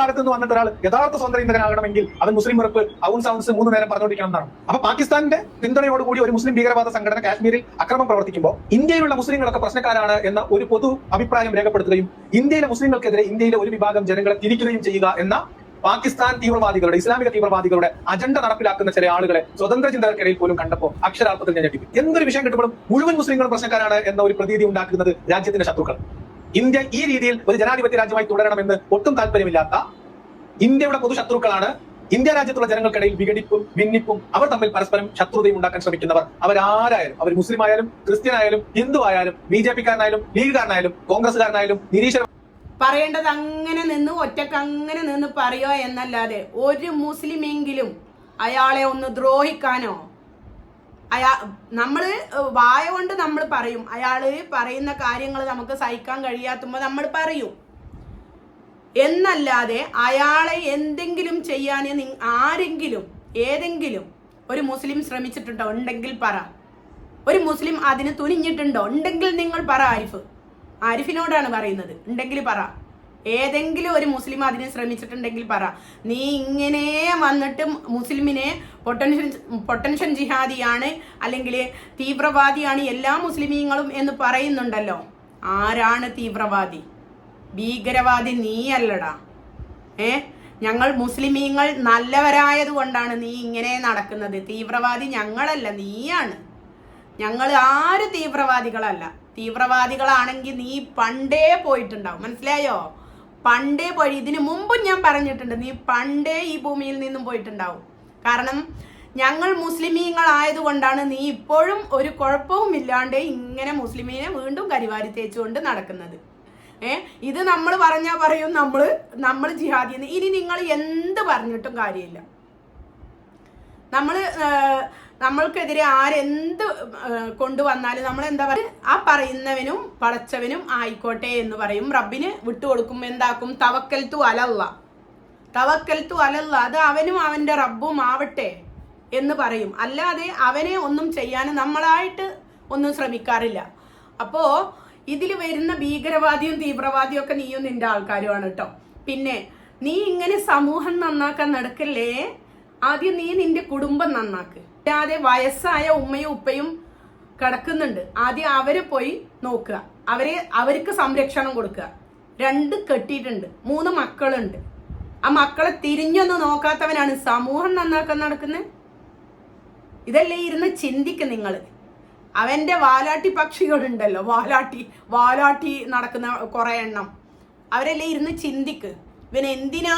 ഭാഗത്ത് നിന്ന് വന്നിട്ട് ഒരാൾ യഥാർത്ഥ സ്വന്തം ഇന്ത്യനാകണമെങ്കിൽ അവൻ മുസ്ലിം ഉറപ്പ് ഔൺ സൗണ്ട്സ് മൂന്ന് നേരം പറഞ്ഞുകൊണ്ടിരിക്കണം എന്നാണ്. അപ്പൊ പാകിസ്ഥാന്റെ പിന്തുണയോടുകൂടി ഒരു മുസ്ലിം ഭീകരവാദ സംഘടന കാശ്മീരിൽ അക്രമം പ്രവർത്തിക്കുമ്പോൾ ഇന്ത്യയിലുള്ള മുസ്ലിങ്ങളൊക്കെ പ്രശ്നക്കാരാണ് എന്ന ഒരു പൊതു അഭിപ്രായം രേഖപ്പെടുത്തുകയും ഇന്ത്യയിലെ മുസ്ലിങ്ങൾക്കെതിരെ ഇന്ത്യയിലെ ഒരു വിഭാഗം ജനങ്ങളെ തിരിക്കുകയും ചെയ്യുക എന്ന പാകിസ്ഥാൻ തീവ്രവാദികളുടെ ഇസ്ലാമിക തീവ്രവാദികളുടെ അജണ്ട നടപ്പിലാക്കുന്ന ചില ആളുകളെ സ്വതന്ത്ര ചിന്തകർക്കിടയിൽ പോലും കണ്ടപ്പോൾ അക്ഷരാർത്ഥത്തിൽ ഞാൻ ഞെട്ടിപ്പിക്കും എന്തൊരു വിഷയം കിട്ടുമ്പോഴും മുഴുവൻ മുസ്ലിങ്ങളും പ്രശ്നക്കാരാണ് എന്ന ഒരു പ്രതീതി ഉണ്ടാക്കുന്നത് രാജ്യത്തിന്റെ ശത്രുക്കൾ. ഇന്ത്യ ഈ രീതിയിൽ ഒരു ജനാധിപത്യ രാജ്യമായി തുടരണമെന്ന് ഒട്ടും താല്പര്യമില്ലാത്ത ഇന്ത്യയുടെ പൊതു ശത്രുക്കളാണ് ഇന്ത്യ രാജ്യത്തുള്ള ജനങ്ങൾക്കിടയിൽ വിഘടിപ്പും ഭിന്നിപ്പും അവർ തമ്മിൽ പരസ്പരം ശത്രുതയും ഉണ്ടാക്കാൻ ശ്രമിക്കുന്നവർ. അവരാരായാലും അവർ മുസ്ലിം ആയാലും ക്രിസ്ത്യൻ ആയാലും ഹിന്ദു ആയാലും ബി ജെ പിക്കാരനായാലും ലീഗുകാരനായാലും കോൺഗ്രസ്സുകാരനായാലും നിരീശ്വര പറയേണ്ടത് അങ്ങനെ നിന്ന് ഒറ്റയ്ക്ക് അങ്ങനെ നിന്ന് പറയോ എന്നല്ലാതെ ഒരു മുസ്ലിമെങ്കിലും അയാളെ ഒന്ന് ദ്രോഹിക്കാനോ അയാ നമ്മൾ വായ കൊണ്ട് നമ്മൾ പറയും. അയാൾ പറയുന്ന കാര്യങ്ങൾ നമുക്ക് സഹിക്കാൻ കഴിയാത്തുമ്പോൾ നമ്മൾ പറയും. എന്നല്ലാതെ അയാളെ എന്തെങ്കിലും ചെയ്യാൻ ആരെങ്കിലും ഏതെങ്കിലും ഒരു മുസ്ലിം ശ്രമിച്ചിട്ടുണ്ടോ? ഉണ്ടെങ്കിൽ പറ. ഒരു മുസ്ലിം അതിന് തുനിഞ്ഞിട്ടുണ്ടോ? ഉണ്ടെങ്കിൽ നിങ്ങൾ പറ ആരിഫ്. ആരിഫിനോടാണ് പറയുന്നത്. ഉണ്ടെങ്കിൽ പറ. ഏതെങ്കിലും ഒരു മുസ്ലിം അതിന് ശ്രമിച്ചിട്ടുണ്ടെങ്കിൽ പറ. നീ ഇങ്ങനെ വന്നിട്ട് മുസ്ലിമിനെ പൊട്ടൻഷൻ പൊട്ടൻഷൻ ജിഹാദിയാണ് അല്ലെങ്കിൽ തീവ്രവാദിയാണ് എല്ലാ മുസ്ലിമീങ്ങളും എന്ന് പറയുന്നുണ്ടല്ലോ. ആരാണ് തീവ്രവാദി? ഭീകരവാദി നീയല്ലടാ. ഏ? ഞങ്ങൾ മുസ്ലിമീങ്ങൾ നല്ലവരായത് കൊണ്ടാണ് നീ ഇങ്ങനെ നടക്കുന്നത്. തീവ്രവാദി ഞങ്ങളല്ല നീയാണ്. ഞങ്ങൾ ആര് തീവ്രവാദികളല്ല? തീവ്രവാദികളാണെങ്കിൽ നീ പണ്ടേ പോയിട്ടുണ്ടാവും. മനസ്സിലായോ? പണ്ടേ പോയി. ഇതിന് മുമ്പും ഞാൻ പറഞ്ഞിട്ടുണ്ട് നീ പണ്ടേ ഈ ഭൂമിയിൽ നിന്നും പോയിട്ടുണ്ടാവും. കാരണം ഞങ്ങൾ മുസ്ലിമീങ്ങൾ ആയതുകൊണ്ടാണ് നീ ഇപ്പോഴും ഒരു കുഴപ്പവും ഇല്ലാണ്ട് ഇങ്ങനെ മുസ്ലിമീനെ വീണ്ടും കരിവാരി തേച്ചുകൊണ്ട് നടക്കുന്നത്. ഏ? ഇത് നമ്മൾ പറഞ്ഞാൽ പറയും നമ്മൾ നമ്മൾ ജിഹാദി ഇനി നിങ്ങൾ എന്ത് പറഞ്ഞിട്ടും കാര്യമില്ല. നമ്മൾ നമ്മൾക്കെതിരെ ആരെന്ത് കൊണ്ടുവന്നാലും നമ്മൾ എന്താ പറയുക ആ പറയുന്നവനും പടച്ചവനും ആയിക്കോട്ടെ എന്ന് പറയും. റബ്ബിന് വിട്ടുകൊടുക്കും. എന്താക്കും? തവക്കൽ തു അലല്ല. തവക്കൽ തു അലല്ല. അത് അവനും അവന്റെ റബ്ബും ആവട്ടെ എന്ന് പറയും. അല്ലാതെ അവനെ ഒന്നും ചെയ്യാൻ നമ്മളായിട്ട് ഒന്നും ശ്രമിക്കാറില്ല. അപ്പോ ഇതിൽ വരുന്ന ഭീകരവാദിയും തീവ്രവാദിയും ഒക്കെ നീയും നിന്റെ ആൾക്കാരുമാണ് കേട്ടോ. പിന്നെ നീ ഇങ്ങനെ സമൂഹം നന്നാക്കാൻ നടക്കല്ലേ? ആദ്യം നീ നിന്റെ കുടുംബം നന്നാക്ക്. അല്ലാതെ വയസ്സായ ഉമ്മയും ഉപ്പയും കിടക്കുന്നുണ്ട്. ആദ്യം അവരെ പോയി നോക്കുക. അവരെ അവർക്ക് സംരക്ഷണം കൊടുക്കുക. രണ്ട് കെട്ടിയിട്ടുണ്ട്. മൂന്ന് മക്കളുണ്ട്. ആ മക്കളെ തിരിഞ്ഞൊന്ന് നോക്കാത്തവനാണ് സമൂഹം നന്നാക്കാൻ നടക്കുന്നത് ഇതല്ലേ ഇരുന്ന് ചിന്തിക്ക് നിങ്ങൾ അവന്റെ വാലാട്ടി പക്ഷികളുണ്ടല്ലോ. വാലാട്ടി വാലാട്ടി നടക്കുന്ന കുറെ എണ്ണം. അവരല്ലേ ഇരുന്ന് ചിന്തിക്ക്. ഇവൻ എന്തിനാ